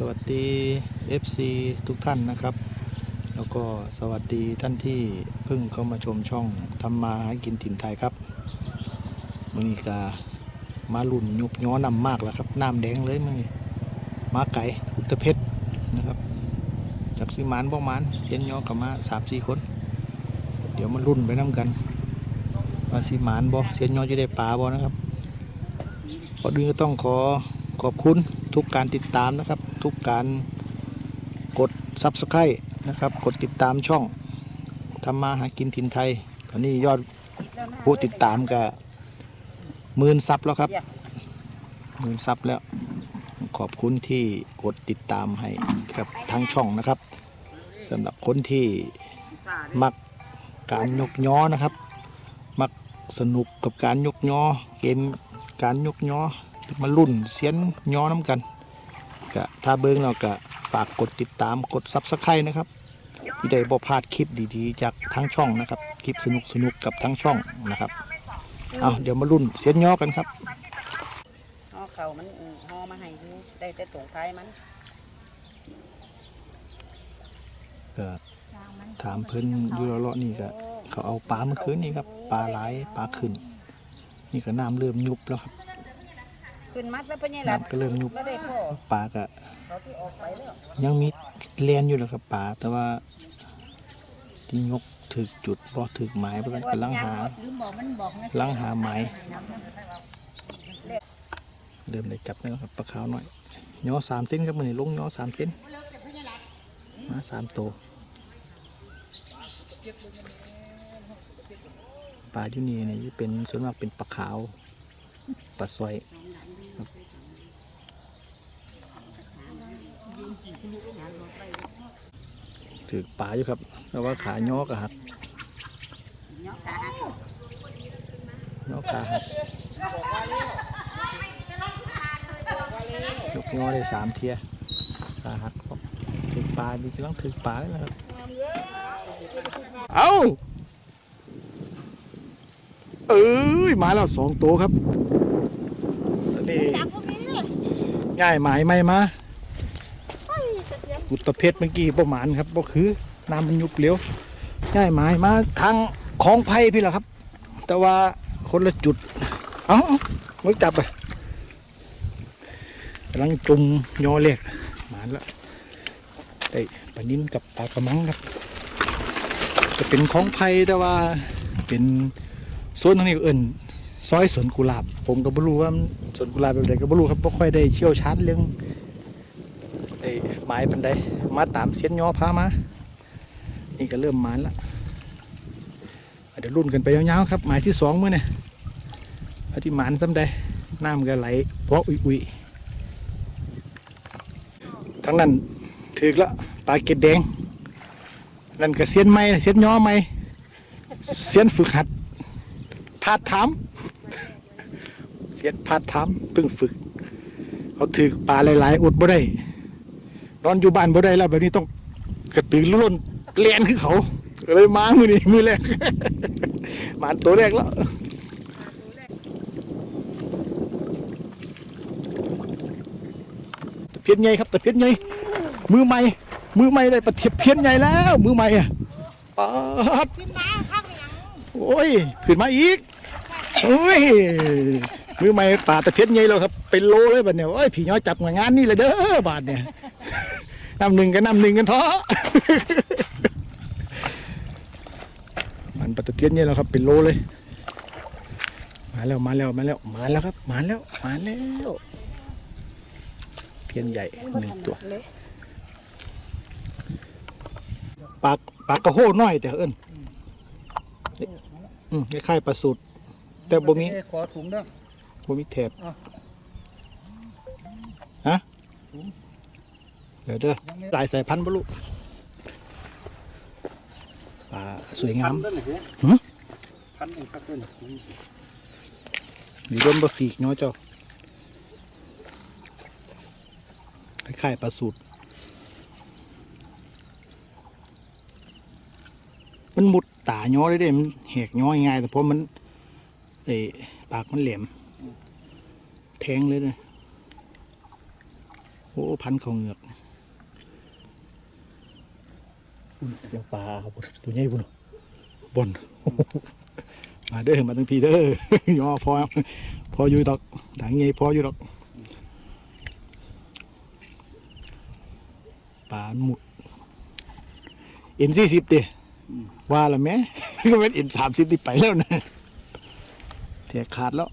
สวัสดี FC ทุกท่านนะครับ แล้วก็สวัสดีท่านที่เพิ่งเข้ามาชมช่องทำมาหากินถิ่นไทยครับมือนี้กามาลุ่นยุกย้อนำมากแล้วครับน้ำแดงเลยมือนี้มาไก่อุตเพชรนะครับจากสิหมานบ่หมานเช่นย้อกับมาสามสี่คน เดี๋ยวมาลุ่นไปน้ำกันว่าสิหมานบ่เช่นย้อจะได้ปลาบ่นะครับพอดีก็ต้องขอขอบคุณ ทุกการติดตามนะครับ ทุกการกด Subscribe นะครับ กดติดตามช่องทำมาหากินถิ่นไทย ตอนนี้ยอดผู้ติดตามก็หมื่นซับแล้วครับหมื่นซับแล้ว ขอบคุณที่กดติดตามให้กับทางช่องนะครับสำหรับคนที่มักการยกย้อนะครับ มักสนุกกับการยกย้อเกมการยกย้อ มารุ่นเสียนย้อน้ำกันก็ถ้าเบิ้งเราก็ฝากกดติดตามกดซับสไครต์นะครับที่ได้บ่พลาดคลิปดีๆ จากทั้งช่องนะครับ คลิปสนุกๆกับทั้งช่องนะครับเอาเดี๋ยวมารุ่นเสียนย้อกันครับห่อเข่ามันอืมห่อมาให้อยู่ได้แต่ตรงท้ายมันก็ถามเพิ่นอยู่เลาะๆนี่ก็เขาเอาปลาเมื่อคืนนี่ครับปลาหลายปลาขึ้น นี่ก็น้ำเริ่มยุบแล้วครับ ขึ้นมัดแล้วพ่อใหญ่หลัดน้ำก็เริ่มยุบไม่ได้พ่อปลาก็เขาที่ออกไปแล้วยังมีเลียนอยู่แหล้วครับปลาแต่ว่าที่ยกถึกจุดบ่ถึกหมายเพื่อนกำลังหาลืมบอกมันบอกนะกำลังหาหมายเริ่มได้จับแล้วครับปลาขาวหน่อยย่อสามเส้นครับมือนี้ลงย่อสามเส้นมาสามตัวปลาที่นี่เนี่ยจะเป็นส่วนมากเป็นปลาขาวปลาสร้อยครับ ถือปลาอยู่ครับแต่ว่าขาย่อกะหักเนาะตาย่อขาหักยกย่อได้สามเทียขาหักครับถือปลาดีกำลังถือปลาเลยนะครับเอาเอ้ยมาแล้วสองตัวครับนี่ง่ายหมายไม่มา อุตเพชรเมื่อกี้ประมาณครับก็คือน้ำมันยุบเร็วง่ายหมายมาทางของไผ่พี่ละครับ แต่ว่าคนละจุด เอ้ามึงจับไปกำลังจุ่มยอเล็กมาแล้วได้ปลานิ้นกับปลากระมังครับ จะเป็นของไผ่แต่ว่าเป็นโซนทางนี้ก็เอิ้นซอยสวนกุหลาบ ผมก็บ่รู้ว่าสวนกุหลาบแบบใดก็บ่รู้ครับบ่ค่อยได้เชี่ยวชาญเรื่อง อ้ไม้ปันใดมาตามเส้นย่อพามา นี่ก็เริ่มมานละเดี๋ยวรุ่นกันไปยาวๆครับหมายที่สองเมื้อเนี่ยอาที่มานซ้ำใดน้ำก็ไหลเพราะอุยๆทั้งนั้นถึกละปลาเกดแดง นั่นก็เสียนไม่เสียนย่อไม่เสียนฝึกหัดพาดถามเสียนพาดถามเพิ่งฝึก เขาถือปลาหลายๆอดบ่ได้ นอนอยู่บ้านบ่ได้แล้วแบบนี้ต้องกระตือรือร้นเลียนคือเขาก็เลยมามือนี้มือแรกมาตัวแรกแล้วตะเพียนใหญ่ครับตะเพียนใหญ่มือใหม่มือใหม่ได้ปลาเทียบเพี้ยนใหญ่แล้ว มือใหม่อะปาดขึ้นมาข้างยังโอ้ยขึ้นมาอีกโอ้ยมือใหม่ป่าตะเพียนใหญ่แล้วครับ เป็นโลเลยบัดเนี่ยโอ้ยผีน้อยจับงานนี่เลยเด้อบาทเนี่ย น้ำหนึ่งกันน้ำหนึ่งกันเถอะมันปลาตะเพียนใหญ่แล้วครับ เป็นโลเลย มาแล้วมาแล้วมาแล้วมาแล้วครับ มาแล้วมาแล้วเพียนใหญ่หนึ่งตัวเลยปากปากกระโห้น้อยแต่เอิ้นอืมคล้ายๆปลาสูตรแต่บ่มีขอถุงเด้อบ่มีแถบอะฮะ เดี๋ยวเด้อหลายสายพันธุ์บ่ลูกปลาสวยงามพันเด้อเหรอหือพันหนึ่งพันเด้อมีรมบ่ฟีกเนาะเจ้าคล้ายๆปลาสูตรมันมุดตาย้อได้เด้มันแหกย้อง่ายๆแต่เพราะมันเอ้ปากมันแหลมแทงเลยเลยอ้พันเขาเหงือกอุ้ย เสียงปลาครับตัวใหญ่บุญบนมาเด้อมาตั้งพีเด้อย่อพอพออยู่ดอกดังใหญ่พออยู่ดอกปลาหมุดเอ็นสี่สิบเตว่าละแม่ก็เป็นเอ็นสามสิบที่ไปแล้วนะแทกขาดแล้ว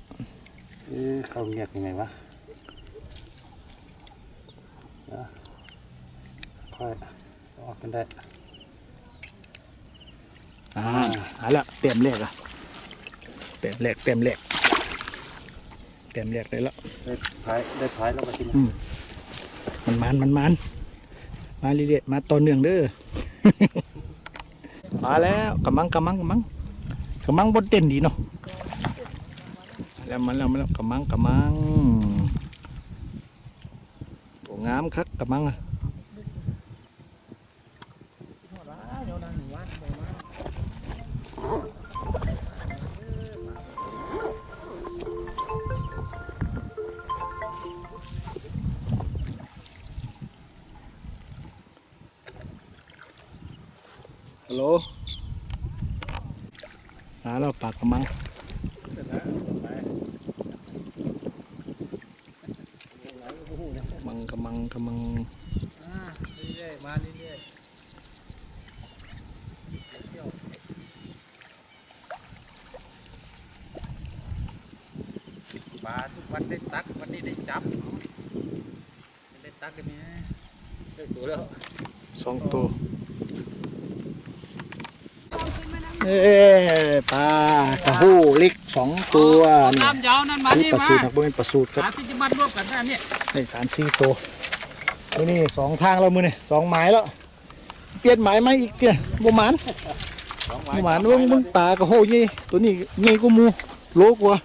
เขาเงียบยังไงวะเดี๋ยวค่อยออกกันได้ อ่าหาละเต็มแรกอะเต็มแรกเต็มแรกเต็มแรกเลยแล้วได้พายได้พายแล้วก็กินอืมมันมันมันมันมาเรื่อยๆมาต่อเนื่องเด้อ มาแล้วกำมังกำมังกำมังกำมังบนเต้นดีเนาะมาแล้วมาแล้วมาแล้วกำมังกำมังตัวงามคักกำมังอะ โหลมาแล้วปากกำมังกำมังกำมังกำมังเรื่อยๆมาเรื่อยๆปลาทุกวันได้ตักวันนี้ได้จับได้ตักกันนี้ได้ตัวแล้วสองตัว เอ้ปลากระหู้เล็กสองตัวนี่น้ำยาวนั่นมาอันนี้นี่ปลามาสูตรครับเป็นปลาสูตรครับ หาที่จะมัดรวบกันนะเนี่ยในสามสี่ตัวมือนี่สองทางแล้วมือนี่สองหมายแล้ว เปลี่ยนหมายไหมอีกเนี่ยบ่หมานบ่หมานเบิ่งเบิ่งปลากระโหยี่ตัวนี้ใหญ่กว่าหมูโลกว่า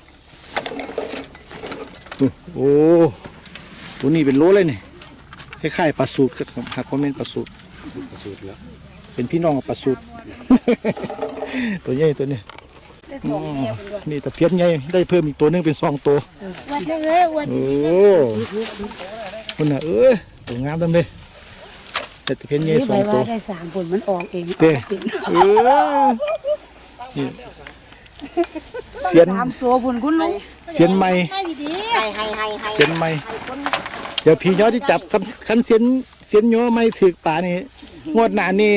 โอ้ตัวนี้เป็นโลเลยนี่คล้ายๆปลาสูตรครับหากคอมเมนต์ปลาสูตรสูตรแล้ว เป็นพี่น้องกับปลาสูตรตัวใหญ่ตัวนี้อืมนี่ตะเพียนใหญ่ได้เพิ่มอีกตัวหนึงเป็นสองตัววันนี้เลยวันโอ้คนน่ะเอ้ยตัวงามจังเลยแต่ตะเพียนใหญ่นี้สไปองตัว่าว ได้สามผลมันออกเองเด้เป็นเออนี่เสียนสามตัวผลคุณลุงเสียนใหม่ให้ดีให้ให้ให้ให้เสียนใหม่เดี๋ยวพี่ย้อที่จับคันคันเสียนเสียนย้อไม่ถือป่านี่ งวดหน้านี่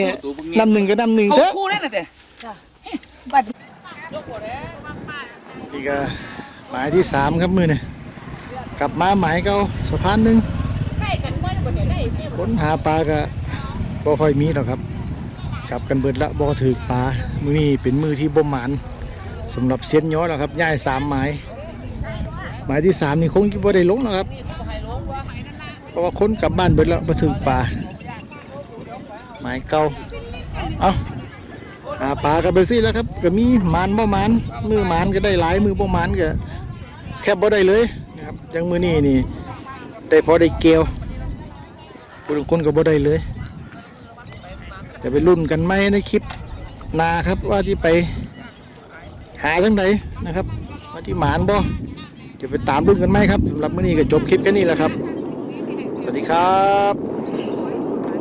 นำหนึ่งก็นำหนึ่งเขาเถอะคู่นั่นน่ะเด้บัดนี่ก็หมายที่สามครับมือนี่กลับมาหมายเก่าสะพานหนึ่งได้กันบ่ได้บ่ได้ได้ค้นหาปลาก็บ่ค่อยมีหรอกครับกลับกันเบิดละบ่ถือปลามือนี้เป็นมือที่บ่หมานสำหรับเสียนย้อแล้วครับย่ายสามหมายหมายที่สามนี่คงจะบ่ได้ลงแล้วครับเพราะว่าคนกลับบ้านเบิดแล้วบ่ถือปลา หมายเก่าเอาหาปลากันไปสิแล้วครับก็มีหมานบ่หมานมือหมานก็ได้หลายมือบ่หมานก็แทบบ่ได้เลยนะครับยังมือนี้นี่ได้พอได้เกลียวผู้ทุกคนก็บ่ได้เลยจะไปรุ่นกันไหมในคลิปนาครับว่าที่ไปหาทั้งใดนะครับว่าที่หมานบ่เดี๋ยวไปตามรุ่นกันไหมครับสำหรับมื้อนี้ก็จบคลิปแค่นี้แหละครับ สวัสดีครับ